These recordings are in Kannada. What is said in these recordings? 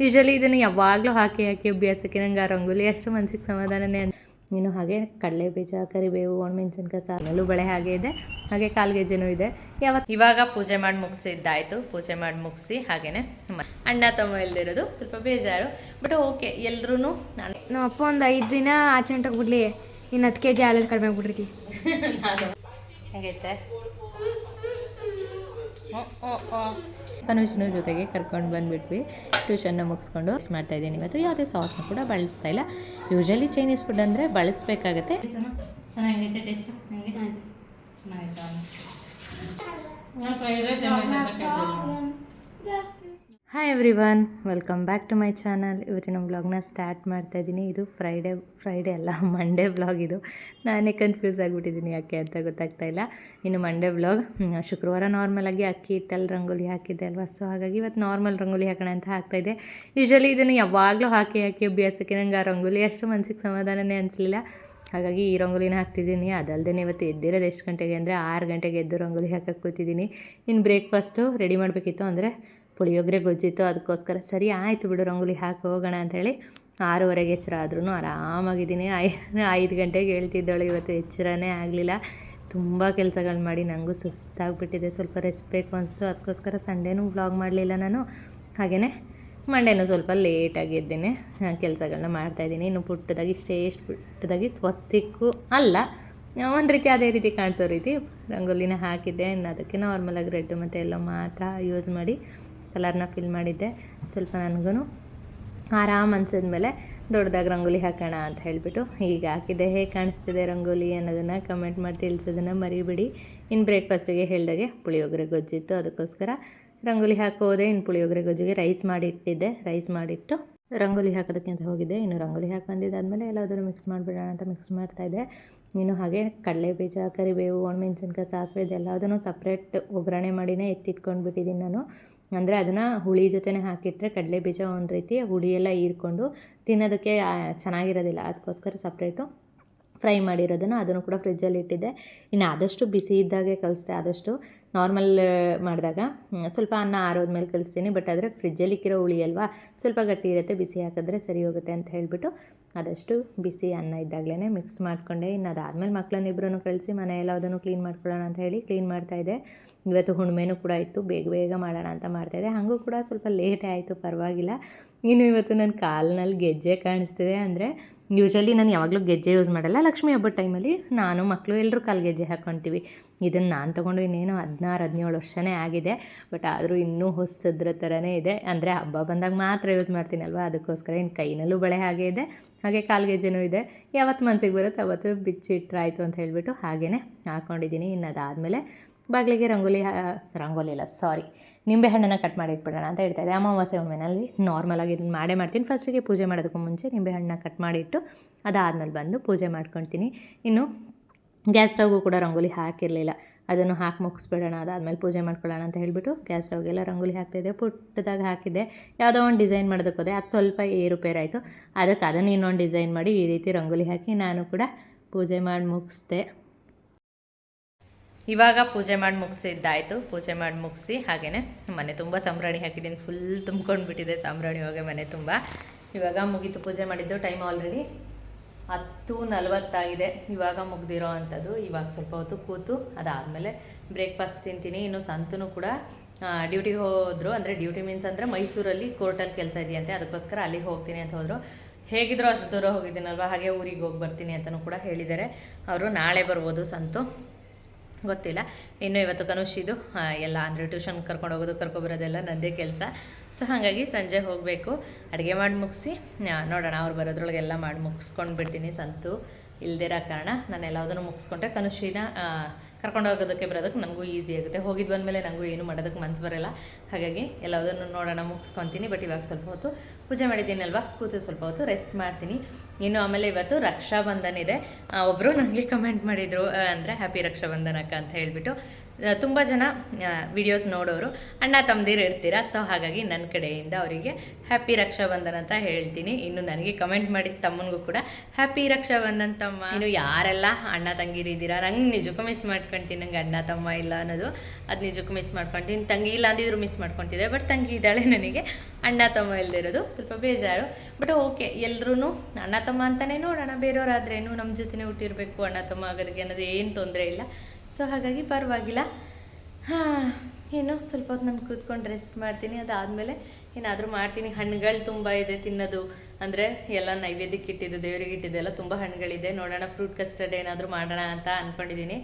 ಯೂಶ್ವಲಿ ಇದನ್ನು ಯಾವಾಗಲೂ ಹಾಕಿ ಹಾಕಿ ಅಭ್ಯಾಸಕ್ಕೆ ನಂಗೆ ಆ ರಂಗೋಲಿ ಅಷ್ಟು ಮನಸ್ಸಿಗೆ ಸಮಾಧಾನನೇ ಅಂತ ಇನ್ನು ಹಾಗೆ ಕಡಲೆ ಬೀಜ ಕರಿಬೇವು ಒಣಮೆಣಸಿನ್ಕಾಯಿ ಸಾಲಲ್ಲೂ ಬಳೆ ಹಾಗೆ ಇದೆ. ಹಾಗೆ ಕಾಲ್ಗೆಜ್ಜೆನೂ ಇದೆ. ಯಾವತ್ತು ಇವಾಗ ಪೂಜೆ ಮಾಡಿ ಮುಗಿಸಿದ್ದಾಯಿತು. ಪೂಜೆ ಮಾಡಿ ಮುಗಿಸಿ ಹಾಗೆಯೇ ಅಣ್ಣ ತಮ್ಮ ಇಲ್ದಿರೋದು. ಸ್ವಲ್ಪ ಬೇಜಾರು. ಬಟ್ ಓಕೆ ಎಲ್ಲರೂ ನಾನು ನಮ್ಮ ಅಪ್ಪ ಒಂದು ಐದು ದಿನ ಆಚೆ ಬಿಡ್ಲಿ ಇನ್ನು ಹತ್ತು ಕೆ ಜಿ ಹಾಲಲ್ಲಿ ಕಡಿಮೆ ಆಗ್ಬಿಡ್ರಿ. ಹೇಗೈತೆ? ಕನುಷ್ನು ಜೊತೆಗೆ ಕರ್ಕೊಂಡು ಬಂದುಬಿಟ್ವಿ. ಟ್ಯೂಷನ್ನ ಮುಗಿಸ್ಕೊಂಡು ಮಿಕ್ಸ್ ಮಾಡ್ತಾ ಇದ್ದೀನಿ. ಇವತ್ತು ಯಾವುದೇ ಸಾಸ್ನ ಕೂಡ ಬಳಸ್ತಾ ಇಲ್ಲ. ಯೂಶಲಿ ಚೈನೀಸ್ ಫುಡ್ ಅಂದರೆ ಬಳಸಬೇಕಾಗತ್ತೆ. ಚೆನ್ನಾಗೈತೆ taste hi everyone welcome back to my channel ಇವತ್ತಿನ ವ್ಲಾಗ್ನ ಸ್ಟಾರ್ಟ್ ಮಾಡ್ತಾ ಇದ್ದೀನಿ. ಇದು ಫ್ರೈಡೇ ಫ್ರೈಡೇ ಅಲ್ಲ ಮಂಡೇ ವ್ಲಾಗ್ ಇದು. ನಾನೇ ಕನ್ಫ್ಯೂಸ್ ಆಗಿಬಿಟ್ಟಿದ್ದೀನಿ ಯಾಕೆ ಅಂತ ಗೊತ್ತಾಗ್ತಾ ಇಲ್ಲ. ಇನ್ನು ಮಂಡೇ ವ್ಲಾಗ್ ಶುಕ್ರವಾರ ನಾರ್ಮಲಾಗಿ ಅಕ್ಕಿ ಹಿಟ್ಟಲ್ಲಿ ರಂಗೋಲಿ ಹಾಕಿದ್ದೆ ಅಲ್ವಾ? ಸೊ ಹಾಗಾಗಿ ಇವತ್ತು ನಾರ್ಮಲ್ ರಂಗೋಲಿ ಹಾಕೋಣ ಅಂತ ಹಾಕ್ತಾಯಿದ್ದೆ ಯೂಶ್ವಲಿ ಇದನ್ನು ಯಾವಾಗಲೂ ಹಾಕಿ ಹಾಕಿ ಅಭ್ಯಾಸಕ್ಕೆ ನಂಗೆ ಆ ರಂಗೋಲಿ ಅಷ್ಟು ಮನಸ್ಸಿಗೆ ಸಮಾಧಾನನೇ ಅನಿಸಲಿಲ್ಲ. ಹಾಗಾಗಿ ಈ ರಂಗೋಲಿನ ಹಾಕ್ತಿದ್ದೀನಿ. ಅದಲ್ಲದೆ ಇವತ್ತು ಎದ್ದಿರೋದು ಎಷ್ಟು ಗಂಟೆಗೆ? ಅಂದರೆ ಆರು ಗಂಟೆಗೆ ಎದ್ದು ರಂಗೋಲಿ ಹಾಕಕ್ಕೆ ಕೂತಿದ್ದೀನಿ. ಇನ್ನು ಬ್ರೇಕ್ಫಾಸ್ಟು ರೆಡಿ ಮಾಡಬೇಕಿತ್ತು. ಅಂದರೆ ಪುಳಿಯೋಗರೆ ಗೊಜ್ಜಿತ್ತು, ಅದಕ್ಕೋಸ್ಕರ ಸರಿ ಆಯಿತು ಬಿಡು ರಂಗೋಲಿ ಹಾಕಿ ಹೋಗೋಣ ಅಂಥೇಳಿ ಆರೂವರೆಗೆ ಎಚ್ಚರ ಆದ್ರೂ ಆರಾಮಾಗಿದ್ದೀನಿ. ಐ, ಐದು ಗಂಟೆಗೆ ಹೇಳ್ತಿದ್ದವಳು ಇವತ್ತು ಎಚ್ಚರನೇ ಆಗಲಿಲ್ಲ. ತುಂಬ ಕೆಲಸಗಳು ಮಾಡಿ ನನಗೂ ಸುಸ್ತಾಗ್ಬಿಟ್ಟಿದೆ. ಸ್ವಲ್ಪ ರೆಸ್ಟ್ ಬೇಕು ಅನಿಸ್ತು. ಅದಕ್ಕೋಸ್ಕರ ಸಂಡೇನೂ ವ್ಲಾಗ್ ಮಾಡಲಿಲ್ಲ ನಾನು. ಹಾಗೆಯೇ ಮಂಡೇನೂ ಸ್ವಲ್ಪ ಲೇಟಾಗಿ ಎದ್ದೇನೆ. ಕೆಲಸಗಳನ್ನ ಮಾಡ್ತಾಯಿದ್ದೀನಿ ಇನ್ನು ಪುಟ್ಟದಾಗಿ ಎಷ್ಟು ಪುಟ್ಟದಾಗಿ ಸ್ವಸ್ತಿಕ್ಕು ಅಲ್ಲ. ಒಂದು ರೀತಿ ಅದೇ ರೀತಿ ಕಾಣಿಸೋ ರೀತಿ ರಂಗೋಲಿನ ಹಾಕಿದ್ದೆ. ಇನ್ನು ಅದಕ್ಕೆ ನಾರ್ಮಲಾಗಿ ರೆಡ್ ಮತ್ತು ಎಲ್ಲ ಮಾತ್ರ ಯೂಸ್ ಮಾಡಿ ಕಲರ್ನ ಫಿಲ್ ಮಾಡಿದ್ದೆ. ಸ್ವಲ್ಪ ನನಗೂ ಆರಾಮ್ ಅನ್ಸಿದ್ಮೇಲೆ ದೊಡ್ಡದಾಗಿ ರಂಗೋಲಿ ಹಾಕೋಣ ಅಂತ ಹೇಳಿಬಿಟ್ಟು ಈಗ ಹಾಕಿದ್ದೆ. ಹೇಗೆ ಕಾಣಿಸ್ತಿದೆ ರಂಗೋಲಿ ಅನ್ನೋದನ್ನು ಕಮೆಂಟ್ ಮಾಡಿ ತಿಳಿಸೋದನ್ನು ಮರಿಬಿಡಿ. ಇನ್ನು ಬ್ರೇಕ್ಫಾಸ್ಟಿಗೆ ಹೇಳಿದಾಗೆ ಪುಳಿಯೋಗರೆ ಗೊಜ್ಜಿತ್ತು. ಅದಕ್ಕೋಸ್ಕರ ರಂಗೋಲಿ ಹಾಕೋದೆ ಇನ್ನು ಪುಳಿಯೋಗರೆ ಗೊಜ್ಜಿಗೆ ರೈಸ್ ಮಾಡಿ ಇಟ್ಟಿದ್ದೆ ರೈಸ್ ಮಾಡಿಟ್ಟು ರಂಗೋಲಿ ಹಾಕೋದಕ್ಕೆ ಅಂತ ಹೋಗಿದ್ದೆ. ಇನ್ನು ರಂಗೋಲಿ ಹಾಕಿ ಬಂದಿದ್ದಾದಮೇಲೆ ಎಲ್ಲಾದರೂ ಮಿಕ್ಸ್ ಮಾಡಿಬಿಡೋಣ ಅಂತ ಮಿಕ್ಸ್ ಮಾಡ್ತಾಯಿದ್ದೆ ಇನ್ನು ಹಾಗೆ ಕಡಲೆ ಬೀಜ ಕರಿಬೇವು, ಒಣಮೆಣ್ಸಿನ್ಕಾಯಿ, ಸಾಸಿವೆ ಇದೆಲ್ಲದನ್ನು ಸಪ್ರೇಟ್ ಒಗ್ಗರಣೆ ಮಾಡಿನೇ ಎತ್ತಿಟ್ಕೊಂಡು ಬಿಟ್ಟಿದ್ದೀನಿ ನಾನು. ಅಂದರೆ ಅದನ್ನು ಹುಳಿ ಜೊತೆನೇ ಹಾಕಿಟ್ರೆ ಕಡಲೆ ಬೀಜ ಒಂದು ರೀತಿ ಹುಳಿಯೆಲ್ಲ ಹೀರ್ಕೊಂಡು ತಿನ್ನೋದಕ್ಕೆ ಚೆನ್ನಾಗಿರೋದಿಲ್ಲ. ಅದಕ್ಕೋಸ್ಕರ ಸಪ್ರೇಟು ಫ್ರೈ ಮಾಡಿರೋದನ್ನು ಅದನ್ನು ಕೂಡ ಫ್ರಿಜ್ಜಲ್ಲಿ ಇಟ್ಟಿದ್ದೆ. ಇನ್ನು ಆದಷ್ಟು ಬಿಸಿ ಇದ್ದಾಗೆ ಕಲಿಸ್ದೆ, ಆದಷ್ಟು ನಾರ್ಮಲ್ ಮಾಡಿದಾಗ ಸ್ವಲ್ಪ ಅನ್ನ ಆರೋದ್ಮೇಲೆ ಕಲಿಸ್ತೀನಿ. ಬಟ್ ಆದರೆ ಫ್ರಿಜ್ಜಲ್ಲಿ ಇಕ್ಕಿರೋ ಹುಳಿ ಅಲ್ವಾ, ಸ್ವಲ್ಪ ಗಟ್ಟಿ ಇರುತ್ತೆ, ಬಿಸಿ ಹಾಕಿದ್ರೆ ಸರಿ ಹೋಗುತ್ತೆ ಅಂತ ಹೇಳಿಬಿಟ್ಟು ಆದಷ್ಟು ಬಿಸಿ ಅನ್ನ ಇದ್ದಾಗಲೇ ಮಿಕ್ಸ್ ಮಾಡಿಕೊಂಡೆ. ಇನ್ನು ಅದಾದಮೇಲೆ ಮಕ್ಕಳನ್ನಿಬ್ಬರನ್ನು ಕಳಿಸಿ ಮನೆ ಎಲ್ಲದನ್ನು ಕ್ಲೀನ್ ಮಾಡ್ಕೊಳ್ಳೋಣ ಅಂತ ಹೇಳಿ ಕ್ಲೀನ್ ಮಾಡ್ತಾಯಿದ್ದೆ ಇವತ್ತು ಹುಣ್ಮೆನೂ ಕೂಡ ಇತ್ತು, ಬೇಗ ಬೇಗ ಮಾಡೋಣ ಅಂತ ಮಾಡ್ತಾಯಿದ್ದೆ ಹಾಗೂ ಕೂಡ ಸ್ವಲ್ಪ ಲೇಟೇ ಆಯಿತು, ಪರವಾಗಿಲ್ಲ. ಇನ್ನು ಇವತ್ತು ನನ್ನ ಕಾಲಿನಲ್ಲಿ ಗೆಜ್ಜೆ ಕಾಣಿಸ್ತಿದೆ. ಅಂದರೆ ಯೂಶಲಿ ನಾನು ಯಾವಾಗಲೂ ಗೆಜ್ಜೆ ಯೂಸ್ ಮಾಡಲ್ಲ. ಲಕ್ಷ್ಮಿ ಹಬ್ಬದ ಟೈಮಲ್ಲಿ ನಾನು ಮಕ್ಕಳು ಎಲ್ಲರೂ ಕಾಲು ಗೆಜ್ಜೆ ಹಾಕ್ಕೊತೀವಿ ಇದನ್ನು ನಾನು ತೊಗೊಂಡು ಇನ್ನೇನು ಹದಿನಾರು, ಹದಿನೇಳು ವರ್ಷನೇ ಆಗಿದೆ. ಬಟ್ ಆದರೂ ಇನ್ನೂ ಹೊಸದ್ರ ಥರನೇ ಇದೆ. ಅಂದರೆ ಹಬ್ಬ ಬಂದಾಗ ಮಾತ್ರ ಯೂಸ್ ಮಾಡ್ತೀನಲ್ವ? ಅದಕ್ಕೋಸ್ಕರ ಇನ್ನು ಕೈನಲ್ಲೂ ಬಳೆ ಹಾಗೆ ಇದೆ. ಹಾಗೆ ಕಾಲು ಗೆಜ್ಜೆನೂ ಇದೆ. ಯಾವತ್ತು ಮನಸ್ಸಿಗೆ ಬರುತ್ತೆ ಅವತ್ತು ಬಿಚ್ಚಿಟ್ರಾಯಿತು ಅಂತ ಹೇಳಿಬಿಟ್ಟು ಹಾಗೇ ಹಾಕ್ಕೊಂಡಿದ್ದೀನಿ ಇನ್ನು ಅದಾದಮೇಲೆ ಬಾಗಿಲಿಗೆ ರಂಗೋಲಿ ರಂಗೋಲಿ ಇಲ್ಲ ಸಾರಿ ನಿಂಬೆಹಣ್ಣನ್ನು ಕಟ್ ಮಾಡಿ ಇಟ್ಬಿಡೋಣ ಅಂತ ಹೇಳ್ತಾ ಇದ್ದೆ ಅಮಾವಾಸ್ಯೆ ಒಮ್ಮೆನಲ್ಲಿ ನಾರ್ಮಲಾಗಿ ಇದನ್ನು ಮಾಡೇ ಮಾಡ್ತೀನಿ. ಫಸ್ಟಿಗೆ ಪೂಜೆ ಮಾಡೋದಕ್ಕೂ ಮುಂಚೆ ನಿಂಬೆಹಣ್ಣನ್ನ ಕಟ್ ಮಾಡಿಟ್ಟು ಅದಾದಮೇಲೆ ಬಂದು ಪೂಜೆ ಮಾಡ್ಕೊಳ್ತೀನಿ ಇನ್ನು ಗ್ಯಾಸ್ ಸ್ಟವ್ಗೂ ಕೂಡ ರಂಗೋಲಿ ಹಾಕಿರಲಿಲ್ಲ. ಅದನ್ನು ಹಾಕಿ ಮುಗಿಸ್ಬಿಡೋಣ, ಅದಾದಮೇಲೆ ಪೂಜೆ ಮಾಡ್ಕೊಳ್ಳೋಣ ಅಂತ ಹೇಳಿಬಿಟ್ಟು ಗ್ಯಾಸ್ ಸ್ಟವ್ಗೆಲ್ಲ ರಂಗೋಲಿ ಹಾಕ್ತಿದ್ದೆ ಪುಟ್ಟದಾಗ ಹಾಕಿದ್ದೆ. ಯಾವುದೋ ಒಂದು ಡಿಸೈನ್ ಮಾಡೋದಕ್ಕೋದೆ ಅದು ಸ್ವಲ್ಪ ಏರುಪೇರಾಯಿತು ಅದಕ್ಕೆ ಅದನ್ನು ಇನ್ನೊಂದು ಡಿಸೈನ್ ಮಾಡಿ ಈ ರೀತಿ ರಂಗೋಲಿ ಹಾಕಿ ನಾನು ಕೂಡ ಪೂಜೆ ಮಾಡಿ ಮುಗಿಸ್ದೆ. ಇವಾಗ ಪೂಜೆ ಮಾಡಿ ಮುಗಿಸಿದ್ದಾಯಿತು ಪೂಜೆ ಮಾಡಿ ಮುಗಿಸಿ ಹಾಗೆಯೇ ಮನೆ ತುಂಬ ಸಂಭ್ರಾಣಿ ಹಾಕಿದ್ದೀನಿ. ಫುಲ್ ತುಂಬ್ಕೊಂಡು ಬಿಟ್ಟಿದೆ ಸಂಭ್ರಾಣಿ ಹೋಗಿ ಮನೆ ತುಂಬ. ಇವಾಗ ಮುಗೀತು ಪೂಜೆ ಮಾಡಿದ್ದು. ಟೈಮ್ ಆಲ್ರೆಡಿ ಹತ್ತು ನಲವತ್ತಾಗಿದೆ. ಇವಾಗ ಮುಗ್ದಿರೋ ಅಂಥದ್ದು. ಇವಾಗ ಸ್ವಲ್ಪ ಹೊತ್ತು ಕೂತು ಅದಾದಮೇಲೆ ಬ್ರೇಕ್ಫಾಸ್ಟ್ ತಿಂತೀನಿ. ಇನ್ನು ಸಂತೂ ಕೂಡ ಡ್ಯೂಟಿಗೆ ಹೋದರು. ಅಂದರೆ ಡ್ಯೂಟಿ ಮೀನ್ಸ್ ಅಂದರೆ ಮೈಸೂರಲ್ಲಿ ಕೋರ್ಟಲ್ಲಿ ಕೆಲಸ ಇದೆಯಂತೆ. ಅದಕ್ಕೋಸ್ಕರ ಅಲ್ಲಿಗೆ ಹೋಗ್ತೀನಿ ಅಂತ ಹೋದರು. ಹೇಗಿದ್ರು ಅಷ್ಟು ದೂರ ಹೋಗಿದ್ದೀನಲ್ವ? ಹಾಗೆ ಊರಿಗೆ ಹೋಗಿ ಬರ್ತೀನಿ ಅಂತಲೂ ಕೂಡ ಹೇಳಿದ್ದಾರೆ. ಅವರು ನಾಳೆ ಬರ್ಬೋದು ಸಂತು. ಗೊತ್ತಿಲ್ಲ. ಇನ್ನು ಇವತ್ತು ಕನುಷಿದು ಎಲ್ಲ ಅಂದರೆ ಟ್ಯೂಷನ್ ಕರ್ಕೊಂಡು ಹೋಗೋದು ಕರ್ಕೊಬರೋದೆಲ್ಲ ನನ್ನದೇ ಕೆಲಸ. ಸೊ ಹಾಗಾಗಿ ಸಂಜೆ ಹೋಗಬೇಕು. ಅಡುಗೆ ಮಾಡಿ ಮುಗಿಸಿ ನೋಡೋಣ ಅವ್ರು ಬರೋದ್ರೊಳಗೆ ಎಲ್ಲ ಮಾಡಿ ಮುಗಿಸ್ಕೊಂಡು ಬಿಡ್ತೀನಿ ಸಂತು. ಇಲ್ದಿರೋ ಕಾರಣ ನಾನು ಎಲ್ಲದನ್ನು ಮುಗಿಸ್ಕೊಂಡ್ರೆ ಕನುಷಿನ ಕರ್ಕೊಂಡು ಹೋಗೋದಕ್ಕೆ ಬರೋದಕ್ಕೆ ನನಗೂ ಈಸಿ ಆಗುತ್ತೆ. ಹೋಗಿದ್ದು ಬಂದಮೇಲೆ ನನಗೂ ಏನು ಮಾಡೋದಕ್ಕೆ ಮನ್ಸು ಬರೋಲ್ಲ. ಹಾಗಾಗಿ ಎಲ್ಲದನ್ನು ನೋಡೋಣ, ಮುಗಿಸ್ಕೊತೀನಿ. ಬಟ್ ಇವಾಗ ಸ್ವಲ್ಪ ಹೊತ್ತು ಪೂಜೆ ಮಾಡಿದ್ದೀನಲ್ವಾ? ಕೂತು ಸ್ವಲ್ಪ ಹೊತ್ತು ರೆಸ್ಟ್ ಮಾಡ್ತೀನಿ. ಇನ್ನು ಆಮೇಲೆ ಇವತ್ತು ರಕ್ಷಾಬಂಧನ ಇದೆ. ಒಬ್ಬರು ನನಗೆ ಕಮೆಂಟ್ ಮಾಡಿದರು ಅಂದರೆ ಹ್ಯಾಪಿ ರಕ್ಷಾಬಂಧನ ಅಕ್ಕ ಅಂತ ಹೇಳಿಬಿಟ್ಟು. ತುಂಬ ಜನ ವಿಡಿಯೋಸ್ ನೋಡೋರು, ಅಣ್ಣ ತಮ್ಮದಿರು ಇರ್ತೀರಾ? ಸೊ ಹಾಗಾಗಿ ನನ್ನ ಕಡೆಯಿಂದ ಅವರಿಗೆ ಹ್ಯಾಪಿ ರಕ್ಷಾಬಂಧನ ಅಂತ ಹೇಳ್ತೀನಿ. ಇನ್ನು ನನಗೆ ಕಮೆಂಟ್ ಮಾಡಿದ ತಮ್ಮನಿಗೂ ಕೂಡ ಹ್ಯಾಪಿ ರಕ್ಷಾಬಂಧನ ತಮ್ಮ. ಇನ್ನು ಯಾರೆಲ್ಲ ಅಣ್ಣ ತಂಗಿರಿದ್ದೀರಾ ನಂಗೆ ನಿಜಕ್ಕೂ ಮಿಸ್ ಮಾಡ್ಕೊತೀನಿ. ನಂಗೆ ಅಣ್ಣ, ತಮ್ಮ ಇಲ್ಲ ಅನ್ನೋದು ಅದು ನಿಜಕ್ಕೂ ಮಿಸ್ ಮಾಡ್ಕೊತೀನಿ. ತಂಗಿ ಇಲ್ಲ ಅಂದಿದ್ರು ಮಿಸ್ ಮಾಡ್ಕೊತಿದ್ದೆ. ಬಟ್ ತಂಗಿ ಇದ್ದಾಳೆ ನನಗೆ. ಅಣ್ಣ, ತಮ್ಮ ಇಲ್ದಿರೋದು ಸ್ವಲ್ಪ ಬೇಜಾರು. ಬಟ್ ಓಕೆ ಎಲ್ಲರೂ ಅಣ್ಣ, ತಮ್ಮ ಅಂತಲೇ ನೋಡೋಣ. ಬೇರೆಯವರಾದ್ರೇನು ನಮ್ಮ ಜೊತೆನೇ ಹುಟ್ಟಿರಬೇಕು ಅಣ್ಣ, ತಮ್ಮ ಆಗೋದಕ್ಕೆ ಅನ್ನೋದು ಏನು ತೊಂದರೆ ಇಲ್ಲ. ಸೊ ಹಾಗಾಗಿ ಪರವಾಗಿಲ್ಲ. ಹಾಂ, ಏನು ಸ್ವಲ್ಪ ಹೊತ್ತು ನಾನು ಕೂತ್ಕೊಂಡು ರೆಸ್ಟ್ ಮಾಡ್ತೀನಿ. ಅದಾದಮೇಲೆ ಏನಾದರೂ ಮಾಡ್ತೀನಿ. ಹಣ್ಣುಗಳು ತುಂಬ ಇದೆ ತಿನ್ನೋದು. ಅಂದರೆ ಎಲ್ಲ ನೈವೇದ್ಯಕ್ಕೆ ಇಟ್ಟಿದ್ದು, ದೇವರಿಗೆ ಇಟ್ಟಿದ್ದೆಲ್ಲ ತುಂಬ ಹಣ್ಣುಗಳಿದೆ. ನೋಡೋಣ ಫ್ರೂಟ್ ಕಸ್ಟರ್ಡ್ ಏನಾದರೂ ಮಾಡೋಣ ಅಂತ ಅಂದ್ಕೊಂಡಿದ್ದೀನಿ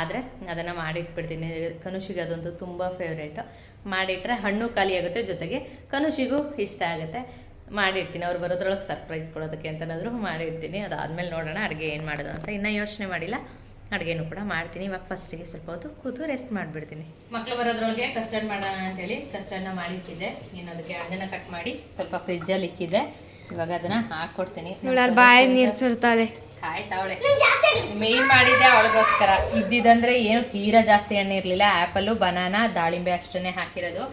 ಆದರೆ ಅದನ್ನು ಮಾಡಿಟ್ಬಿಡ್ತೀನಿ. ಕನುಷಿಗೆ ಅದಂತೂ ತುಂಬ ಫೇವ್ರೇಟು ಮಾಡಿಟ್ರೆ ಹಣ್ಣು ಖಾಲಿ ಆಗುತ್ತೆ. ಜೊತೆಗೆ ಕನುಷಿಗೂ ಇಷ್ಟ ಆಗುತ್ತೆ. ಮಾಡಿರ್ತೀನಿ ಅವ್ರು ಬರೋದ್ರೊಳಗೆ ಸರ್ಪ್ರೈಸ್ ಕೊಡೋದಕ್ಕೆ ಅಂತನಾದರೂ ಮಾಡಿರ್ತೀನಿ ಅದಾದಮೇಲೆ ನೋಡೋಣ ಅಡುಗೆ ಏನು ಮಾಡೋದು ಅಂತ. ಇನ್ನೂ ಯೋಚನೆ ಮಾಡಿಲ್ಲ. ಅಡುಗೆನೂ ಕೂಡ ಮಾಡ್ತೀನಿ. ಇವಾಗ ಫಸ್ಟಿಗೆ ಸ್ವಲ್ಪ ಹೊತ್ತು ಕೂತು ರೆಸ್ಟ್ ಮಾಡಿಬಿಡ್ತೀನಿ. ಮಕ್ಕಳು ಬರೋದ್ರೊಳಗೆ ಕಸ್ಟರ್ಡ್ ಮಾಡೋಣ ಅಂತೇಳಿ ಕಸ್ಟರ್ಡ್ನ ಮಾಡಿಟ್ಟಿದ್ದೆ. ಇನ್ನು ಅದಕ್ಕೆ ಹಣ್ಣನ್ನ ಕಟ್ ಮಾಡಿ ಸ್ವಲ್ಪ ಫ್ರಿಜ್ಜಲ್ಲಿ ಇಕ್ಕಿದ್ದೆ. ಇವಾಗ ಅದನ್ನು ಹಾಕ್ಕೊಡ್ತೀನಿ ಬಾಯಿ ನೀರು ಸುರ್ತಾಳೆ ಕಾಯ್ತಾವಳೆ ಮೇನ್ ಮಾಡಿದ್ದೆ ಅವಳಿಗೋಸ್ಕರ. ಇದ್ದಿದ್ದಂದ್ರೆ ಏನು ತೀರಾ ಜಾಸ್ತಿ ಹಣ್ಣು ಇರಲಿಲ್ಲ. ಆ್ಯಪಲ್ಲು ಬನಾನಾ ದಾಳಿಂಬೆ ಅಷ್ಟನ್ನೇ ಹಾಕಿರೋದು.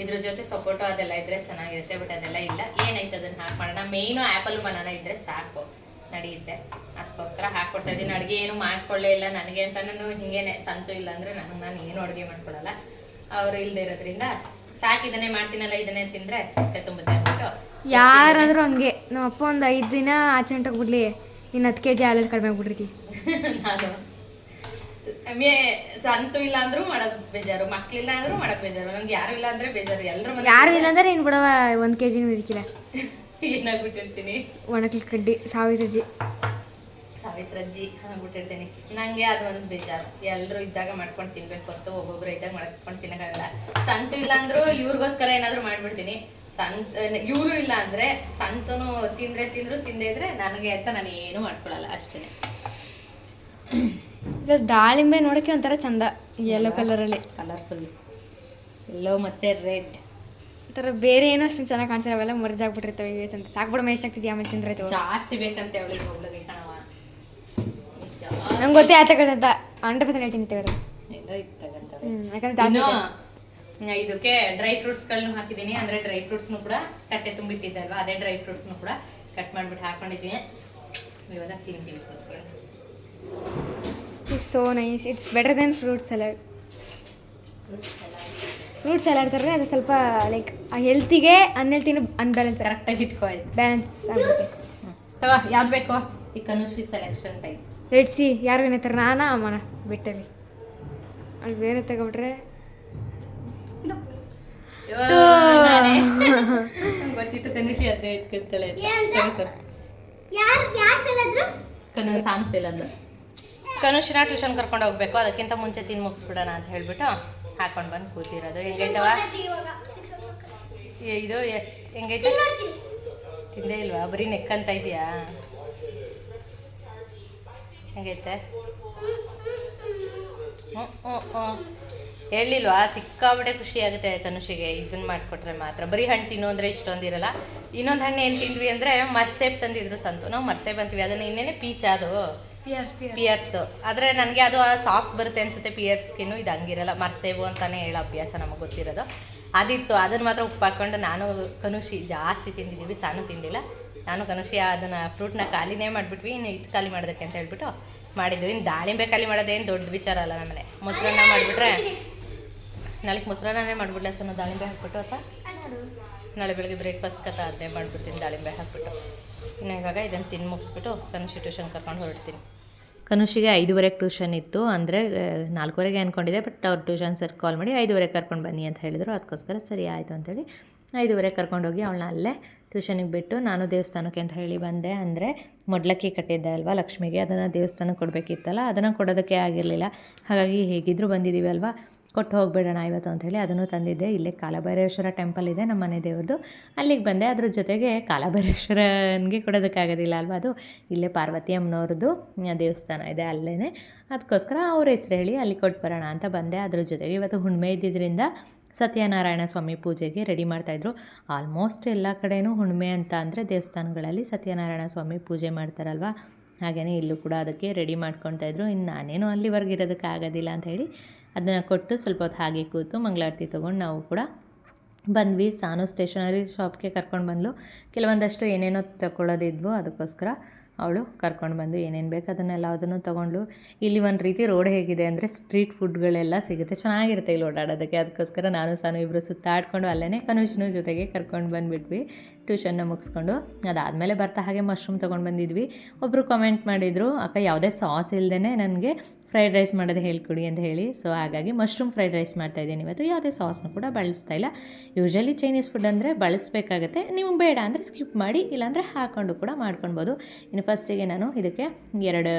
ಇದ್ರ ಜೊತೆ ಸಪೋಟೊ ಅದೆಲ್ಲ ಇದ್ರೆ ಚೆನ್ನಾಗಿರುತ್ತೆ ಬಟ್ ಅದೆಲ್ಲ ಇಲ್ಲ. ಏನಾಯ್ತು ಅದನ್ನ ಹಾಕ್ ಮಾಡೋಣ? ಮೇಯ್ನು ಆ್ಯಪಲ್ ಬನಾನಾ ಇದ್ರೆ ಸಾಕು. ನಡೆಯುತ್ತೆ. ಅದಕ್ಕೋಸ್ಕರ ಹಾಕ್ಕೊಡ್ತಾ ಇದ್ದೀನಿ. ಅಡುಗೆ ಏನು ಮಾಡ್ಕೊಳ್ಳೇ ಇಲ್ಲ. ನನಗೆ ಅಂತ ನಾನು ಹಿಂಗೇನೆ ಸಂತು ಇಲ್ಲ ಅಂದ್ರೆ ನಾನು ನಾನು ಏನು ಅಡುಗೆ ಮಾಡ್ಕೊಡಲ್ಲ. ಅವ್ರು ಇಲ್ಲದೆ ಇರೋದ್ರಿಂದ ಸಾಕು ಇದನ್ನೇ ಮಾಡ್ತೀನಲ್ಲ ಇದನ್ನೇ ತಿಂದ್ರೆ ತುಂಬುತ್ತೆ ಅಂದ್ಬಿಟ್ಟು ಯಾರಾದ್ರೂ ಹಂಗೆ. ನಮ್ಮ ಅಪ್ಪ ಒಂದು ಐದು ದಿನ ಆಚೆ ಬಿಡ್ಲಿ. ಇನ್ನು ಹತ್ತು ಕೆ ಜಿ ಹಾಲಲ್ಲಿ ಕಡಿಮೆ ಆಗ್ಬಿಡ್ರಿ. ನಾನು ಸಂತು ಇಲ್ಲ ಅಂದ್ರೂ ಮಾಡಕ್ ಬೇಜಾರು. ಮಕ್ಳಿಲ್ಲ ಅಂದ್ರೂ ಮಾಡಕ್ ಬೇಜಾರು. ನಂಗೆ ಯಾರು ಇಲ್ಲ ಅಂದ್ರೆ ಬೇಜಾರು. ಎಲ್ಲರೂ ಯಾರು ಇಲ್ಲ ಅಂದ್ರೆ ಇನ್ನು ಬಿಡವ ಒಂದ್ ಕೆ ಜಿನೂ ಇರ್ಕಿಲ್ಲ. ಏನಾಗ್ಬಿಟ್ಟಿರ್ತೀನಿ? ಒಣಕಲ್ ಕಡ್ಡಿ ಸಾವಿರಜಿ ಸಾವಿತ್ರಜ್ಜಿ ಆಗ್ಬಿಟ್ಟಿರ್ತೀನಿ ನಂಗೆ ಅದು ಒಂದು ಬೇಜಾರು. ಎಲ್ಲರೂ ಇದ್ದಾಗ ಮಾಡ್ಕೊಂಡು ತಿನ್ಬೇಕು ಹೊರತು ಒಬ್ಬೊಬ್ರು ಇದ್ದಾಗ ಮಾಡ್ಕೊಂಡು ತಿನ್ನಕ್ಕಾಗಲ್ಲ. ಸಂತು ಇಲ್ಲ ಅಂದ್ರೂ ಇವ್ರಿಗೋಸ್ಕರ ಏನಾದ್ರೂ ಮಾಡ್ಬಿಡ್ತೀನಿ. ಸಂತ ಇವರು ಇಲ್ಲ ಅಂದ್ರೆ ಸಂತನು ತಿಂದ್ರೆ ತಿಂದ್ರು ತಿಂದೇ ಇದ್ರೆ ನನಗೆ ಅಂತ ನಾನು ಏನು ಮಾಡ್ಕೊಳಲ್ಲ ಅಷ್ಟೇ ಇದು ದಾಳಿಂಬೆ ನೋಡಕ್ಕೆ ಒಂಥರ ಚಂದ ಯೆಲ್ಲೋ ಕಲರಲ್ಲಿ ಕಲರ್ಫುಲ್ ಎಲ್ಲೋ ಮತ್ತೆ ರೆಡ್ ಒಂಥರ ಬೇರೆ ಏನೋ ಅಷ್ಟು ಚೆನ್ನಾಗಿ ಕಾಣಿಸ್ತಾರೆ ಅವೆಲ್ಲ ಮರ್ಜಾಗ್ಬಿಟ್ಟಿರ್ತವೆ ಅಂತ. ಚಂದ ಸಾಕ್ಬಿಡ ಮೇಸ್ಟ್ ಆಗ್ತಿದ್ಯಾ ಆಮೇಲೆ ತಿಂದ್ರೈತೆ ಜಾಸ್ತಿ ಬೇಕಂತ ಅವಳಿಗೆ ಒಬ್ಳಿಗೆ ಕಣವ ನಂಗೆ ಗೊತ್ತೇ ಆತ ಅಂತ. ಹಂಡ್ರೆಡ್ ಪರ್ಸೆಂಟ್ ಹೇಳ್ತೀನಿ ಹ್ಞೂ ಯಾಕಂದ್ರೆ ಇದಕ್ಕೆ ಡ್ರೈ ಫ್ರೂಟ್ಸ್ಗಳನ್ನು ಹಾಕಿದ್ದೀನಿ ಅಂದರೆ ಡ್ರೈ ಫ್ರೂಟ್ಸ್ನು ಕೂಡ ತಟ್ಟೆ ತುಂಬಿಟ್ಟಿದ್ದಲ್ವ ಅದೇ ಡ್ರೈ ಫ್ರೂಟ್ಸ್ನು ಕೂಡ ಕಟ್ ಮಾಡಿಬಿಟ್ಟು ಹಾಕೊಂಡಿದ್ದೀನಿ. ಇವೆಲ್ಲ ತಿಂತೀವಿ ಕೂತ್ಕೊಂಡು. It's so nice it's better than fruit salad fruit ಎಲ್ಲ ಇರ್ತಾರೆ ಅದು ಸ್ವಲ್ಪ ಲೈಕ್ ಹೆಲ್ತಿಗೆ ಅನ್ಹೆಲ್ತಿನೂ ಅನ್ಬ್ಯಾಲೆನ್ಸ್ ಕರೆಕ್ಟಾಗಿ ಇಟ್ಕೊಳ್ಳಿ. ಬ್ಯಾಲೆನ್ಸ್ ಆಗುತ್ತೆ ತಗೋ ಯಾವ್ದು ಬೇಕೋ? ಈ ಕನುಶ್ರೀ ಸೆಲೆಕ್ಷನ್ ಟೈಮ್ ಸಿ ಯಾರು ಏನೈತಾರೆ ನಾನಾ ಅಮ್ಮನ? ಬಿಟ್ಟಲ್ಲಿ. ಅಲ್ಲಿ ಬೇರೆ ತಗೊಬಿಟ್ರೆ? ಗೊತ್ತಿತ್ತು ಇಟ್ಕೊಳ್ತಾಳೆ ಸಾನ್ ಫೇಲ್ ಕನುಷಿನ ಟ್ಯೂಷನ್ ಕರ್ಕೊಂಡು ಹೋಗ್ಬೇಕು. ಅದಕ್ಕಿಂತ ಮುಂಚೆ ತಿನ್ ಮುಗಿಸ್ಬಿಡೋಣ ಅಂತ ಹೇಳ್ಬಿಟ್ಟು. ಹಾಕೊಂಡು ಬಂದು ಕೂತಿರೋದು. ಹೆಂಗೈತವ ಇದು ಎ- ಹೆಂಗೈತೆ? ತಿಂದೇ ಇಲ್ವಾ? ಬರೀ ನೆಕ್ಕಂತ ಇದೆಯಾ ಹೆಂಗೈತೆ? ಹ್ಞೂ ಹ್ಞೂ ಹ್ಞೂ ಹೇಳಿಲ್ವಾ? ಸಿಕ್ಕಾಬಿಟ್ಟೆ ಖುಷಿ ಆಗುತ್ತೆ ತನುಷಿಗೆ. ಇದನ್ನ ಮಾಡಿಕೊಟ್ರೆ ಮಾತ್ರ. ಬರೀ ಹಣ್ಣು ತಿನ್ನು ಅಂದರೆ ಇಷ್ಟೊಂದಿರಲ್ಲ ಇನ್ನೊಂದು ಹಣ್ಣು ಏನು ತಿಂದ್ವಿ ಅಂದರೆ ಮರ್ಸೇಬ್ ತಂದಿದ್ರು ಸಂತು. ನಾವು ಮರ್ಸೇಬ್ ಅಂತೀವಿ. ಅದನ್ನು ಇನ್ನೇನೆ ಪೀಚ್ ಅದು. ಪಿಯರ್ಸ್ ಪಿಯರ್ ಪಿಯರ್ಸು ಆದರೆ ನನಗೆ ಅದು ಸಾಫ್ಟ್ ಬರುತ್ತೆ ಅನ್ಸುತ್ತೆ ಪಿಯರ್ಸ್ ಸ್ಕಿನ್ನು ಇದು ಹಂಗಿರಲ್ಲ. ಮರ್ಸೇವು ಅಂತಾನೆ ಹೇಳೋ ಅಭ್ಯಾಸ ನಮಗೆ ಗೊತ್ತಿರೋದು. ಅದಿತ್ತು. ಅದನ್ನು ಮಾತ್ರ ಉಪ್ಪು ಹಾಕ್ಕೊಂಡು ನಾನು ಕನುಷಿ ಜಾಸ್ತಿ ತಿಂದಿದ್ದೀವಿ, ಸಾನು ತಿಂದಿಲ್ಲ. ನಾನು ಕನುಷಿ ಅದನ್ನು ಫ್ರೂಟ್ನ ಖಾಲಿನೇ ಮಾಡಿಬಿಟ್ವಿ. ಇನ್ನು ಇದು ಖಾಲಿ ಮಾಡೋದಕ್ಕೆ ಅಂತ ಹೇಳ್ಬಿಟ್ಟು ಮಾಡಿದ್ವಿ. ಇನ್ನು ದಾಳಿಂಬೆ ಖಾಲಿ ಮಾಡೋದೇನು ದೊಡ್ಡ ವಿಚಾರ ಅಲ್ಲ ನಮ್ಮನೆ. ಮೊಸರನ್ನ ಮಾಡಿಬಿಟ್ರೆ ನಾಳೆಗೆ ಮೊಸರನ್ನೇ ಮಾಡಿಬಿಡ್ಲ ಸಣ್ಣ ದಾಳಿಂಬೆ ಹಾಕ್ಬಿಟ್ಟು ಅಥವಾ? ನಾಳೆ ಬೆಳಗ್ಗೆ ಬ್ರೇಕ್ಫಾಸ್ಟ್ ಕಥ ಅದೇ ಮಾಡಿಬಿಡ್ತೀನಿ, ದಾಳಿಂಬೆ ಹಾಕ್ಬಿಟ್ಟು. ಇನ್ನು ಇವಾಗ ಇದನ್ನು ತಿಂದು ಮುಗಿಸ್ಬಿಟ್ಟು ಕನುಷಿ ಕರ್ಕೊಂಡು ಹೊರಡ್ತೀನಿ. ಕನುಷಿಗೆ ಐದುವರೆಗೆ ಟ್ಯೂಷನ್ ಇತ್ತು ಅಂದರೆ ನಾಲ್ಕುವರೆಗೆ ಅಂದ್ಕೊಂಡಿದ್ದೆ ಬಟ್ ಅವ್ರು ಟ್ಯೂಷನ್ ಸರ್ ಕಾಲ್ ಮಾಡಿ ಐದುವರೆಗೆ ಕರ್ಕೊಂಡು ಬನ್ನಿ ಅಂತ ಹೇಳಿದರು. ಅದಕ್ಕೋಸ್ಕರ ಸರಿ ಆಯಿತು ಅಂತೇಳಿ ಐದುವರೆಗೆ ಕರ್ಕೊಂಡೋಗಿ ಅವಳನ್ನ ಅಲ್ಲೇ ಟ್ಯೂಷನಿಗೆ ಬಿಟ್ಟು ನಾನು ದೇವಸ್ಥಾನಕ್ಕೆ ಅಂತ ಹೇಳಿ ಬಂದೆ. ಅಂದರೆ ಮೊಡ್ಲಕ್ಕಿ ಕಟ್ಟಿದ್ದೆ ಅಲ್ವಾ ಲಕ್ಷ್ಮಿಗೆ, ಅದನ್ನು ದೇವಸ್ಥಾನಕ್ಕೆ ಕೊಡಬೇಕಿತ್ತಲ್ಲ, ಅದನ್ನು ಕೊಡೋದಕ್ಕೆ ಆಗಿರಲಿಲ್ಲ. ಹಾಗಾಗಿ ಹೇಗಿದ್ದರೂ ಬಂದಿದ್ದೀವಿ ಅಲ್ವಾ? ಕೊಟ್ಟು ಹೋಗ್ಬಿಡೋಣ ಇವತ್ತು ಅಂತ ಹೇಳಿ ಅದನ್ನು ತಂದಿದ್ದೆ. ಇಲ್ಲೇ ಕಾಲಭೈರೇಶ್ವರ ಟೆಂಪಲ್ ಇದೆ ನಮ್ಮ ಮನೆ ದೇವ್ರದ್ದು. ಅಲ್ಲಿಗೆ ಬಂದೆ. ಅದ್ರ ಜೊತೆಗೆ ಕಾಲಭೈರೇಶ್ವರನಿಗೆ ಕೊಡೋದಕ್ಕಾಗೋದಿಲ್ಲ ಅಲ್ವಾ ಅದು? ಇಲ್ಲೇ ಪಾರ್ವತಿ ಅಮ್ಮನವ್ರದ್ದು ದೇವಸ್ಥಾನ ಇದೆ ಅಲ್ಲೇ ಅದಕ್ಕೋಸ್ಕರ ಅವ್ರ ಹೆಸ್ರು ಹೇಳಿ ಅಲ್ಲಿ ಕೊಟ್ಟು ಬರೋಣ ಅಂತ ಬಂದೆ. ಅದ್ರ ಜೊತೆಗೆ ಇವತ್ತು ಹುಣ್ಮೆ ಇದ್ದಿದ್ದರಿಂದ ಸತ್ಯನಾರಾಯಣ ಸ್ವಾಮಿ ಪೂಜೆಗೆ ರೆಡಿ ಮಾಡ್ತಾಯಿದ್ರು ಆಲ್ಮೋಸ್ಟ್ ಎಲ್ಲ ಕಡೆಯೂ ಹುಣ್ಮೆ ಅಂತ ಅಂದರೆ ದೇವಸ್ಥಾನಗಳಲ್ಲಿ ಸತ್ಯನಾರಾಯಣ ಸ್ವಾಮಿ ಪೂಜೆ ಮಾಡ್ತಾರಲ್ವಾ? ಹಾಗೆಯೇ ಇಲ್ಲೂ ಕೂಡ ಅದಕ್ಕೆ ರೆಡಿ ಮಾಡ್ಕೊತಾಯಿದ್ರು ಇನ್ನು ನಾನೇನು ಅಲ್ಲಿವರೆಗೆ ಇರೋದಕ್ಕೆ ಆಗೋದಿಲ್ಲ ಅಂತ ಹೇಳಿ ಅದನ್ನು ಕೊಟ್ಟು ಸ್ವಲ್ಪ ಹೊತ್ತು ಹಾಗೆ ಕೂತು ಮಂಗಳಾರತಿ ತೊಗೊಂಡು ನಾವು ಕೂಡ ಬಂದ್ವಿ. ಸಾನು ಸ್ಟೇಷನರಿ ಶಾಪ್ಗೆ ಕರ್ಕೊಂಡು ಬಂದಳು ಕೆಲವೊಂದಷ್ಟು ಏನೇನೋ ತಗೊಳ್ಳೋದಿದ್ವು ಅದಕ್ಕೋಸ್ಕರ ಅವಳು ಕರ್ಕೊಂಡು ಬಂದು ಏನೇನು ಬೇಕು ಅದನ್ನೆಲ್ಲ ಅದನ್ನು ತೊಗೊಂಡು ಇಲ್ಲಿ ಒಂದು ರೀತಿ ರೋಡ್ ಹೇಗಿದೆ ಅಂದರೆ ಸ್ಟ್ರೀಟ್ ಫುಡ್ಗಳೆಲ್ಲ ಸಿಗುತ್ತೆ. ಚೆನ್ನಾಗಿರುತ್ತೆ ಇಲ್ಲಿ ಓಡಾಡೋದಕ್ಕೆ. ಅದಕ್ಕೋಸ್ಕರ ನಾನು, ಸಾನು ಇಬ್ಬರು ಸುತ್ತಾಡ್ಕೊಂಡು ಅಲ್ಲೇ ಕನುಷ್ನು ಜೊತೆಗೆ ಕರ್ಕೊಂಡು ಬಂದುಬಿಟ್ವಿ. ಟ್ಯೂಷನ್ನ ಮುಗಿಸ್ಕೊಂಡು, ಅದಾದಮೇಲೆ ಬರ್ತಾ ಹಾಗೆ ಮಶ್ರೂಮ್ ತೊಗೊಂಡು ಬಂದಿದ್ವಿ. ಒಬ್ಬರು ಕಮೆಂಟ್ ಮಾಡಿದರು, ಅಕ್ಕ, ಯಾವುದೇ ಸಾಸ್ ಇಲ್ಲದೇ ನನಗೆ ಫ್ರೈಡ್ ರೈಸ್ ಮಾಡೋದು ಹೇಳ್ಕೊಡಿ ಅಂತ ಹೇಳಿ. ಸೊ ಹಾಗಾಗಿ ಮಶ್ರೂಮ್ ಫ್ರೈಡ್ ರೈಸ್ ಮಾಡ್ತಾ ಇದ್ದೀನಿ ಇವತ್ತು. ಯಾವುದೇ ಸಾಸ್ನ ಕೂಡ ಬಳಸ್ತಾ ಇಲ್ಲ. ಯೂಶ್ವಲಿ ಚೈನೀಸ್ ಫುಡ್ ಅಂದರೆ ಬಳಸಬೇಕಾಗತ್ತೆ. ನೀವು ಬೇಡ ಅಂದರೆ ಸ್ಕಿಪ್ ಮಾಡಿ, ಇಲ್ಲಾಂದರೆ ಹಾಕ್ಕೊಂಡು ಕೂಡ ಮಾಡ್ಕೊಳ್ಬೋದು. ಇನ್ನು ಫಸ್ಟಿಗೆ ನಾನು ಇದಕ್ಕೆ ಎರಡು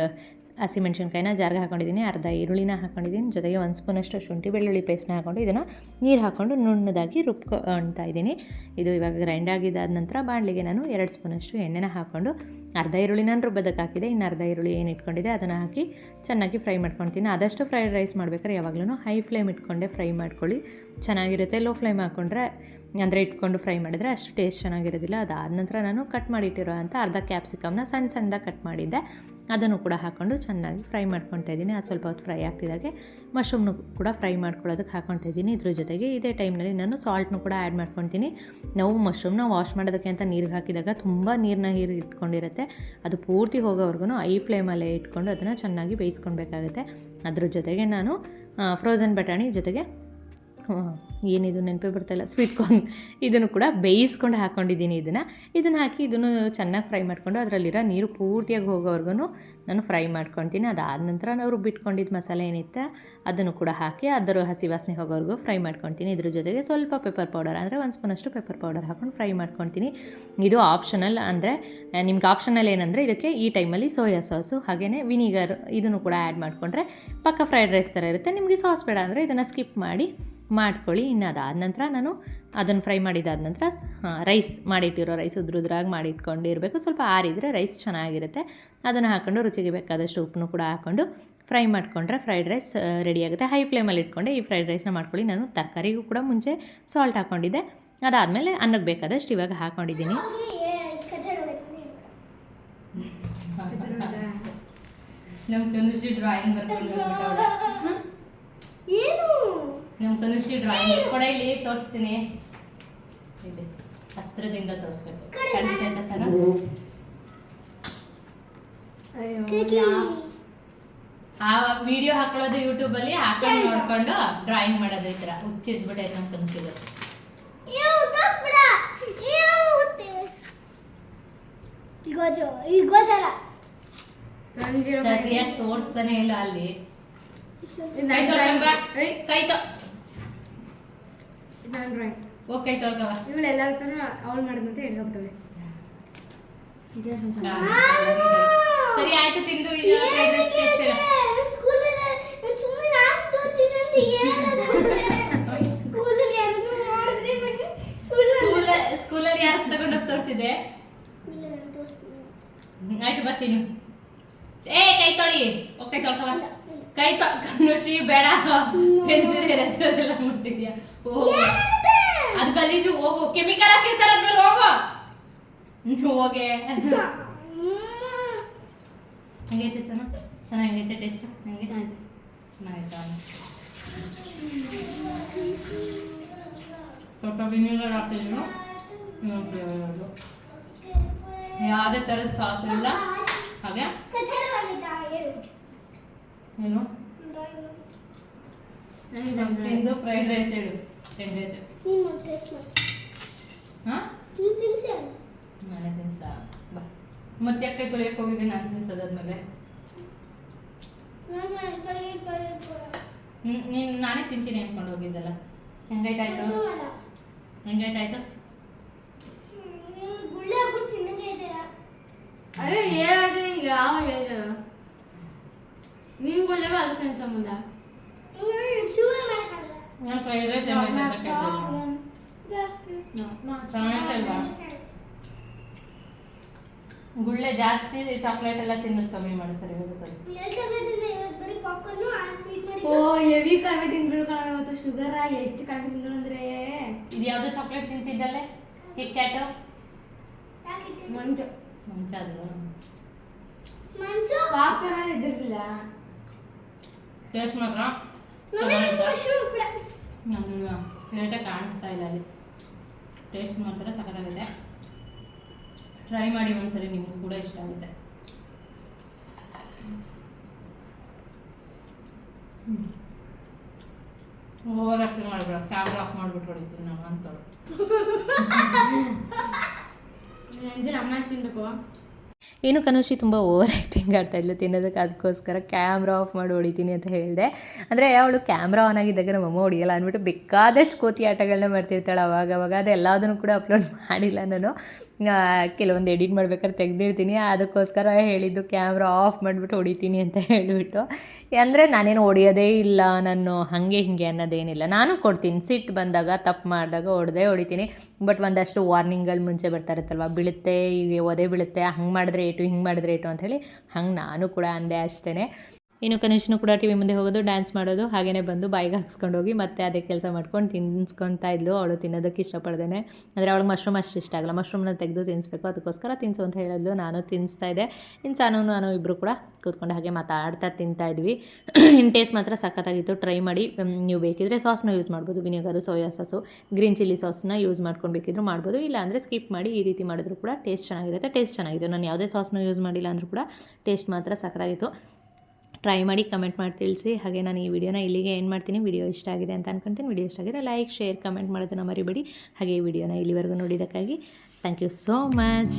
ಹಸಿಮೆಣ್ಸಿನ್ಕಾಯಿನ ಜಾರ್ಗೆ ಹಾಕೊಂಡಿದ್ದೀನಿ, ಅರ್ಧ ಈರುಳ್ಳಿನ ಹಾಕೊಂಡಿದ್ದೀನಿ, ಜೊತೆಗೆ ಒಂದು ಸ್ಪೂನಷ್ಟು ಶುಂಠಿ ಬೆಳ್ಳುಳ್ಳಿ ಪೇಸ್ಟ್ನ ಹಾಕೊಂಡು ಇದನ್ನು ನೀರು ಹಾಕ್ಕೊಂಡು ನುಣ್ಣದಾಗಿ ರುಬ್ಕೊಳ್ತಾ ಇದ್ದೀನಿ ಇದು ಇವಾಗ ಗ್ರೈಂಡ್ ಆಗಿದ್ದಾದ ನಂತರ ಬಾಣಲಿಗೆ ನಾನು ಎರಡು ಸ್ಪೂನಷ್ಟು ಎಣ್ಣೆನ ಹಾಕ್ಕೊಂಡು ಅರ್ಧ ಈರುಳ್ಳಿ ನಾನು ರುಬ್ಬದಕ್ಕೆ ಹಾಕಿದೆ, ಇನ್ನು ಅರ್ಧ ಈರುಳ್ಳಿ ಏನು ಇಟ್ಕೊಂಡಿದೆ ಅದನ್ನು ಹಾಕಿ ಚೆನ್ನಾಗಿ ಫ್ರೈ ಮಾಡ್ಕೊಳ್ತೀನಿ. ಆದಷ್ಟು ಫ್ರೈಡ್ ರೈಸ್ ಮಾಡಬೇಕಾದ್ರೆ ಯಾವಾಗಲೂ ಹೈ ಫ್ಲೇಮ್ ಇಟ್ಕೊಂಡೆ ಫ್ರೈ ಮಾಡ್ಕೊಳ್ಳಿ. ಚೆನ್ನಾಗಿರುತ್ತೆ ಲೋ ಫ್ಲೇಮ್ ಹಾಕ್ಕೊಂಡ್ರೆ ಅಂದರೆ ಇಟ್ಕೊಂಡು ಫ್ರೈ ಮಾಡಿದರೆ ಅಷ್ಟು ಟೇಸ್ಟ್ ಚೆನ್ನಾಗಿರೋದಿಲ್ಲ. ಅದಾದ ನಂತರ ನಾನು ಕಟ್ ಮಾಡಿಟ್ಟಿರೋ ಅಂಥ ಅರ್ಧ ಕ್ಯಾಪ್ಸಿಕಮ್ನ ಸಣ್ಣ ಸಣ್ಣದಾಗಿ ಕಟ್ ಮಾಡಿದ್ದೆ. ಅದನ್ನು ಕೂಡ ಹಾಕ್ಕೊಂಡು ಚೆನ್ನಾಗಿ ಫ್ರೈ ಮಾಡ್ಕೊತಾ ಇದ್ದೀನಿ. ಅದು ಸ್ವಲ್ಪ ಹೊತ್ತು ಫ್ರೈ ಆಗ್ತಿದ್ದಾಗೆ ಮಶ್ರೂಮ್ನು ಕೂಡ ಫ್ರೈ ಮಾಡ್ಕೊಳ್ಳೋದಕ್ಕೆ ಹಾಕ್ಕೊತಾ ಇದ್ದೀನಿ. ಇದ್ರ ಜೊತೆಗೆ ಇದೇ ಟೈಮ್ನಲ್ಲಿ ನಾನು ಸಾಲ್ಟ್ನು ಕೂಡ ಆ್ಯಡ್ ಮಾಡ್ಕೊತೀನಿ ನಾವು ಮಶ್ರೂಮ್ನ ವಾಶ್ ಮಾಡೋದಕ್ಕೆ ಅಂತ ನೀರಿಗೆ ಹಾಕಿದಾಗ ತುಂಬ ನೀರನ್ನ ಹೀರಿ ಇಟ್ಕೊಂಡಿರುತ್ತೆ. ಅದು ಪೂರ್ತಿ ಹೋಗೋವರೆಗೂ ಐ ಫ್ಲೇಮಲ್ಲೇ ಇಟ್ಕೊಂಡು ಅದನ್ನು ಚೆನ್ನಾಗಿ ಬೇಯಿಸ್ಕೊಳ್ಬೇಕಾಗುತ್ತೆ. ಅದ್ರ ಜೊತೆಗೆ ನಾನು ಫ್ರೋಝನ್ ಬಟಾಣಿ ಜೊತೆಗೆ ಏನಿದು ನೆನಪೇ ಬರ್ತಾಯಿಲ್ಲ ಸ್ವೀಟ್ ಕಾರ್ನ್ ಇದನ್ನು ಕೂಡ ಬೇಯಿಸ್ಕೊಂಡು ಹಾಕ್ಕೊಂಡಿದ್ದೀನಿ ಇದನ್ನು. ಇದನ್ನು ಹಾಕಿ ಇದನ್ನು ಚೆನ್ನಾಗಿ ಫ್ರೈ ಮಾಡಿಕೊಂಡು ಅದರಲ್ಲಿರೋ ನೀರು ಪೂರ್ತಿಯಾಗಿ ಹೋಗೋವರೆಗೂ ನಾನು ಫ್ರೈ ಮಾಡ್ಕೊತೀನಿ ಅದಾದ ನಂತರ ನಾವು ರುಬ್ಬಿಟ್ಕೊಂಡಿದ್ದು ಮಸಾಲೆ ಏನಿತ್ತು ಅದನ್ನು ಕೂಡ ಹಾಕಿ ಅದರ ಹಸಿ ವಾಸನೆ ಹೋಗೋವರೆಗೂ ಫ್ರೈ ಮಾಡ್ಕೊತೀನಿ ಇದ್ರ ಜೊತೆಗೆ ಸ್ವಲ್ಪ ಪೆಪ್ಪರ್ ಪೌಡರ್ ಅಂದರೆ ಒಂದು ಸ್ಪೂನಷ್ಟು ಪೆಪ್ಪರ್ ಪೌಡರ್ ಹಾಕೊಂಡು ಫ್ರೈ ಮಾಡ್ಕೊತೀನಿ ಇದು ಆಪ್ಷನಲ್ ಅಂದರೆ ನಿಮ್ಗೆ ಆಪ್ಷನಲ್ ಏನಂದರೆ ಇದಕ್ಕೆ ಈ ಟೈಮಲ್ಲಿ ಸೋಯಾ ಸಾಸು ಹಾಗೆಯೇ ವಿನಿಗರ್ ಇದನ್ನು ಕೂಡ ಆ್ಯಡ್ ಮಾಡಿಕೊಂಡ್ರೆ ಪಕ್ಕ ಫ್ರೈಡ್ ರೈಸ್ ಥರ ಇರುತ್ತೆ. ನಿಮಗೆ ಸಾಸ್ ಬೇಡ ಅಂದರೆ ಇದನ್ನು ಸ್ಕಿಪ್ ಮಾಡಿ ಮಾಡ್ಕೊಳ್ಳಿ. ಇನ್ನು ಅದಾದ ನಂತರ ನಾನು ಅದನ್ನು ಫ್ರೈ ಮಾಡಿದಾದ ನಂತರ ರೈಸ್ ಮಾಡಿಟ್ಟಿರೋ ರೈಸ್ ಉದ್ರುದ್ರಾಗಿ ಮಾಡಿಟ್ಕೊಂಡಿರಬೇಕು. ಸ್ವಲ್ಪ ಆರಿದರೆ ರೈಸ್ ಚೆನ್ನಾಗಿರುತ್ತೆ. ಅದನ್ನು ಹಾಕ್ಕೊಂಡು ರುಚಿಗೆ ಬೇಕಾದಷ್ಟು ಉಪ್ಪನ್ನು ಕೂಡ ಹಾಕ್ಕೊಂಡು ಫ್ರೈ ಮಾಡಿಕೊಂಡ್ರೆ ಫ್ರೈಡ್ ರೈಸ್ ರೆಡಿ ಆಗುತ್ತೆ. ಹೈ ಫ್ಲೇಮಲ್ಲಿ ಇಟ್ಕೊಂಡೆ ಈ ಫ್ರೈಡ್ ರೈಸ್ನ ಮಾಡ್ಕೊಳ್ಳಿ. ನಾನು ತರಕಾರಿಗೂ ಕೂಡ ಮುಂಚೆ ಸಾಲ್ಟ್ ಹಾಕ್ಕೊಂಡಿದ್ದೆ ಅದಾದಮೇಲೆ ಅನ್ನಕ್ಕೆ ಬೇಕಾದಷ್ಟು ಇವಾಗ ಹಾಕ್ಕೊಂಡಿದ್ದೀನಿ ನಮ್ಮ ಡ್ರಾಯಿಂಗ್ ಬರ್ಕೊಂಡು ಏನು? ನಮ್ಮ ಕನುಷಿ ಡ್ರಾಯಿಂಗ್ ಕೂಡ ಇಲ್ಲಿ ತೋರಿಸ್ತೀನಿ. ಇಲ್ಲಿ ಹತ್ರದಿಂದ ತೋರಿಸ್ಬೇಕು. ಕಾಣಿಸ್ತೈತ ಸರ ಆ ವಿಡಿಯೋ ಹಾಕೊಳ್ಳೋದು ಯೂಟ್ಯೂಬ್ ಅಲ್ಲಿ ಹಾಕೊಂಡು ನೋಡ್ಕೊಂಡು ಡ್ರಾಯಿಂಗ್ ಮಾಡೋದು ಈ ತರ ಹುಚ್ಚಿಡ್ಬಿಟ್ಟೈತೆ ನಮ್ಮ ತಂದಿರೋ ಸರಿಯಾಗಿ ತೋರಿಸ್ತಾನೆ ಇಲ್ಲ ಅಲ್ಲಿ. ಕೈ ತೊ. ನಾನು ಡ್ರಾಯಿಂಗ್ ಓಕೆ ತೊಳ್ಕವ ಇವಳು ಎಲ್ಲರ ತರ ಅವಳು ಮಾಡಿದಂತ ಹೇಳ್ಕೊಬಿಟ್ಟವಳೆ ಇದೇ ಸರಿ ಆಯ್ತು ತಿಂದು ಈಗ ಫ್ರೈಡ್ ರೈಸ್ ಟೇಸ್ಟ್ ಸ್ಕೂಲ್ ಸ್ಕೂಲಲ್ಲಿ ಯಾರು ತಗೊಂಡೋಗಿ ತೋರಿಸಿದೆ ಆಯ್ತು ಬರ್ತೀನಿ ಏ ಕೈ ತೊಳಿ. ಓಕೆ ತೊಳ್ಕವ ಕೈ ತೊಳ್ಕೊಂಡು ಶ್ರೀ ಬೇಡ. ಪೆನ್ಸಿಲ್ ಎಲ್ಲ ಮುಟ್ಟಿದ್ಯಾ ಅದು ಗಲೀಜು ಹೋಗು. ಕೆಮಿಕಲ್ ಹಾಕಿರ್ತಾರೆ ಅದ್ರಲ್ಲಿ ಹೋಗು. ನೀವು ಹೋಗೆ. ಹೆಂಗೈತೆ ಸನ? ಚೆನ್ನಾಗೈತೆ ಟೇಸ್ಟ್ ಹೆಂಗೆ? ಚೆನ್ನಾಗೈತೆ ಸ್ವಲ್ಪ ವಿನಿಗರ್ ಹಾಕಿದ್ರು ಯಾವುದೇ ಥರದ ಸಾಸ್ ಇಲ್ಲ ಹಾಗೆ? ಏನು? ತಿಂದು ಫ್ರೈಡ್ ರೈಸ್ ಹೇಳು. ಹೆಂಗೈತೆ ಹಾಂ ನಾನೇ ತಿನ್ಸ ಬಾ ಮತ್ತೆ ಯಾಕೆ ತೊಳೆಯಕ್ಕೆ ಹೋಗಿದ್ದೆ ನಾನು ತಿನ್ಸೋದಾದ್ಮೇಲೆ ಹ್ಮ್, ನೀನು ನಾನೇ ತಿಂತೀನಿ ಅನ್ಕೊಂಡು ಹೋಗಿದ್ದಲ್ಲ ಹೆಂಗೈತಾಯ್ತು ಹೆಂಗೈತಾಯ್ತು ಅದೇ ಏನಾದ್ರೆ ಈಗ ಯಾವ ಹೇಳಿದ ನೀನು ಕೊಡ್ಲೇವ ಅದಕ್ಕೆ ಅಂತ ಸಂಬಂಧ ನಾನು ಫ್ರೈಡ್ ರೈಸ್ ಹೆಂಗೈತೆ ಅಂತ ಕೇಳ್ತೀನಿ ಗುಳ್ಳೆ ಜಾಸ್ತಿ ಚಾಕ್ಲೇಟ್ ಎಲ್ಲ ತಿನ್ನೋದು ಕಮ್ಮಿ ಮಾಡು ಸರಿ ಹೋಗುತ್ತೆ. ಓ ಹೆವಿ ಕಡಿಮೆ ತಿಂದ್ಬಿಡು ಕಡಿಮೆ ಇವತ್ತು ಶುಗರ ಎಷ್ಟು ಕಡಿಮೆ ತಿಂದ್ರು ಅಂದ್ರೆ? ಇದು ಯಾವುದು ಚಾಕ್ಲೇಟ್ ತಿಂತಿದ್ದಲ್ಲೇ? Kit Kat Munch. ಮಂಚ ಅದು. ಪಾಪ್ಕಾರ್ನ್ ಇದ್ದಿರಲಿಲ್ಲ ಟೇಸ್ಟ್ ಮಾತ್ರ. ನಂದು ಪ್ಲೇಟೇ ಕಾಣಿಸ್ತಾ ಇಲ್ಲ ಅಲ್ಲಿ. ಟೇಸ್ಟ್ ಮಾಡ್ತಾರೆ ಸಕತ್ತಾಗಿದೆ ಟ್ರೈ ಮಾಡಿ ಒಂದ್ಸರಿ, ನಿಮಗೂ ಕೂಡ ಇಷ್ಟ ಆಗುತ್ತೆ. ಓವರ್ ಆಕ್ಟಿಂಗ್ ಮಾಡ್ಬೇಡ ಕ್ಯಾಮ್ರಾ ಆಫ್ ಮಾಡ್ಬಿಟ್ಟು ಹೊಡಿತೀನಿ ನಾನು ಅಂತಳು ಅಮ್ಮ ತಿನ್ಬೇಕು. ಏನು ಕನುಷಿ ತುಂಬ ಓವರ್ ಆ್ಯಕ್ಟಿಂಗ್ ಆಡ್ತಾಯಿದ್ಲು ತಿನ್ನೋದಕ್ಕೆ ಅದಕ್ಕೋಸ್ಕರ ಕ್ಯಾಮ್ರಾ ಆಫ್ ಮಾಡಿ ಹೊಡಿತೀನಿ ಅಂತ ಹೇಳಿದೆ. ಅಂದರೆ ಅವಳು ಕ್ಯಾಮ್ರಾ ಆನ್ ಆಗಿದ್ದಾಗ ನಮ್ಮ ಅಮ್ಮ ಹೊಡಿಯಲ್ಲ ಅಂದ್ಬಿಟ್ಟು ಬೇಕಾದಷ್ಟು ಕೋತಿ ಆಟಗಳನ್ನ ಮಾಡ್ತಿರ್ತಾಳೆ ಅವಾಗ ಅವಾಗ ಅದೆಲ್ಲದನ್ನು ಕೂಡ ಅಪ್ಲೋಡ್ ಮಾಡಿಲ್ಲ ನಾನು. ಕೆಲವೊಂದು ಎಡಿಟ್ ಮಾಡ್ಬೇಕಾದ್ರೆ ತೆಗ್ದಿರ್ತೀನಿ, ಅದಕ್ಕೋಸ್ಕರ ಹೇಳಿದ್ದು ಕ್ಯಾಮ್ರಾ ಆಫ್ ಮಾಡಿಬಿಟ್ಟು ಹೊಡಿತೀನಿ ಅಂತ ಹೇಳಿಬಿಟ್ಟು. ಅಂದರೆ ನಾನೇನು ಹೊಡಿಯೋದೇ ಇಲ್ಲ, ನಾನು ಹಾಗೆ ಹೀಗೆ ಅನ್ನೋದೇನಿಲ್ಲ. ನಾನು ಕೊಡ್ತೀನಿ ಸಿಟ್ಟು ಬಂದಾಗ, ತಪ್ಪು ಮಾಡಿದಾಗ ಹೊಡೆದೇ ಹೊಡಿತೀನಿ. ಬಟ್ ಒಂದಷ್ಟು ವಾರ್ನಿಂಗ್ಗಳು ಮುಂಚೆ ಬರ್ತಾ ಇರುತ್ತಲ್ವ, ಬೀಳುತ್ತೆ, ಈಗ ಒದೆ ಬೀಳುತ್ತೆ, ಹಂಗೆ ಮಾಡಿದ್ರೆ ಏಟು ಹಿಂಗೆ ಮಾಡಿದ್ರೆ ಏಟು ಅಂಥೇಳಿ ಹಂಗೆ ನಾನು ಕೂಡ ಅಂದೆ ಅಷ್ಟೇ ಇನ್ನು ಕನಿಷ್ನು ಕೂಡ ಟಿ ವಿ ಮುಂದೆ ಹೋಗೋದು ಡ್ಯಾನ್ಸ್ ಮಾಡೋದು, ಹಾಗೇನೆ ಬಂದು ಬಾಯಿಗೆ ಹಾಕ್ಸ್ಕೊಂಡು ಹೋಗಿ ಮತ್ತೆ ಅದೇ ಕೆಲಸ ಮಾಡ್ಕೊಂಡು ತಿನ್ಸ್ಕೊಳ್ತಾ ಇದ್ಲು. ಅವಳು ತಿನ್ನೋದಕ್ಕೆ ಇಷ್ಟಪಡ್ದೇನೆ. ಅಂದರೆ ಅವಳಿಗೆ ಮಶ್ರೂಮ್ ಅಷ್ಟು ಇಷ್ಟ ಆಗಲ್ಲ. ಮಶ್ರೂಮ್ನ ತೆಗೆದು ತಿನ್ನಿಸ್ಬೇಕು ಅದಕ್ಕೋಸ್ಕರ ತಿನ್ಸು ಅಂತ ಹೇಳಿದ್ಲು. ನಾನು ತಿನ್ನಿಸ್ತಾ ಇದ್ದೆ. ಇನ್ನು ಸಾನು ನಾನು ಇಬ್ಬರು ಕೂಡ ಕೂತ್ಕೊಂಡು ಹಾಗೆ ಮಾತಾಡ್ತಾ ತಿಂತಾ ಇದ್ವಿ. ಇನ್ನು ಟೇಸ್ಟ್ ಮಾತ್ರ ಸಖತ್ತಾಗಿತ್ತು. ಟ್ರೈ ಮಾಡಿ ನೀವು ಬೇಕಿದ್ರೆ ಸಾಸ್ನ ಯೂಸ್ ಮಾಡ್ಬೋದು. Vinegar soya sauce green chilli ಸಾಸ್ನ use ಮಾಡ್ಕೊಂಡು ಬೇಕಿದ್ರು ಮಾಡ್ಬೋದು. ಇಲ್ಲ ಅಂದರೆ ಸ್ಕಿಪ್ ಮಾಡಿ ಈ ರೀತಿ ಮಾಡಿದ್ರು ಕೂಡ ಟೇಸ್ಟ್ ಚೆನ್ನಾಗಿರುತ್ತೆ. ಟೇಸ್ಟ್ ಚೆನ್ನಾಗಿತ್ತು. ನಾನು ಯಾವುದೇ ಸಾಸ್ನ ಯೂಸ್ ಮಾಡಿಲ್ಲ ಅಂದರೂ ಕೂಡ ಟೇಸ್ಟ್ ಮಾತ್ರ ಸಖತ್ತಾಗಿತ್ತು. ಟ್ರೈ ಮಾಡಿ ಕಮೆಂಟ್ ಮಾಡಿ ತಿಳಿಸಿ. ಹಾಗೆ ನಾನು ಈ ವಿಡಿಯೋನ ಇಲ್ಲಿಗೆ ಏನು ಮಾಡ್ತೀನಿ. ವಿಡಿಯೋ ಇಷ್ಟ ಆಗಿದೆ ಅಂತ ಅನ್ಕೊಂತೀನಿ. ವಿಡಿಯೋ ಇಷ್ಟ ಆಗಿದೆ ಲೈಕ್ ಶೇರ್ ಕಮೆಂಟ್ ಮಾಡೋದನ್ನು ಮರಿಬೇಡಿ. ಹಾಗೆ ಈ ವಿಡಿಯೋನ ಇಲ್ಲಿವರೆಗೂ ನೋಡಿದ್ದಕ್ಕಾಗಿ ಥ್ಯಾಂಕ್ ಯು ಸೋ ಮಚ್